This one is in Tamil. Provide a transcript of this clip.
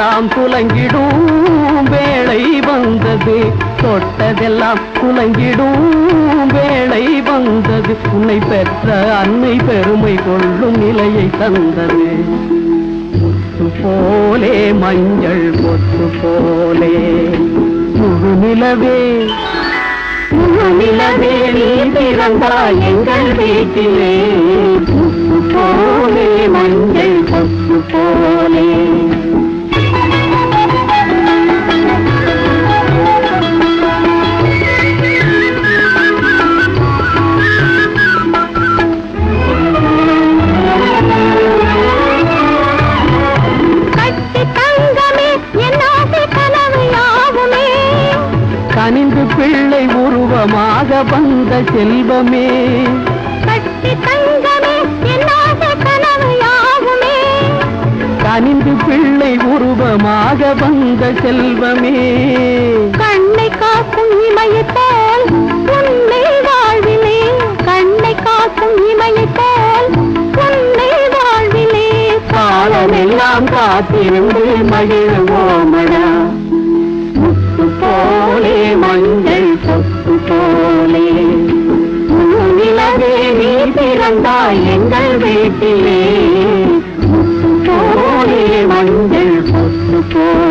தொட்டதெல்லாம் துலங்கிடும் வேளை வந்தது தொட்டதெல்லாம் துலங்கிடும் வேளை வந்தது உன்னை பெற்ற அன்னை பெருமை கொள்ளும் நிலையை தந்தது. முத்து போலே மஞ்சள் கொத்து போலே முழு நிலவே. முழு நிலவே நீ பிறந்தாய் எங்கள் வீட்டிலே. முத்து போலே கனிந்து பிள்ளை உருவமாக வந்த செல்வமே. கனிந்து பிள்ளை உருவமாக வந்த செல்வமே. கண்ணை காக்கும் இமையை போல் உன்னை வாழ்விலே. கண்ணை காக்கும் இமையை போல் உன்னை வாழ்விலே. காலமெல்லாம் காத்திருந்து மகிழ்வோமடா மஞ்சள் சொத்து போலே. நிலவே நீ பிறந்தாய் எங்கள் வீட்டிலே. முத்து போலே மஞ்சள் சொத்து போலே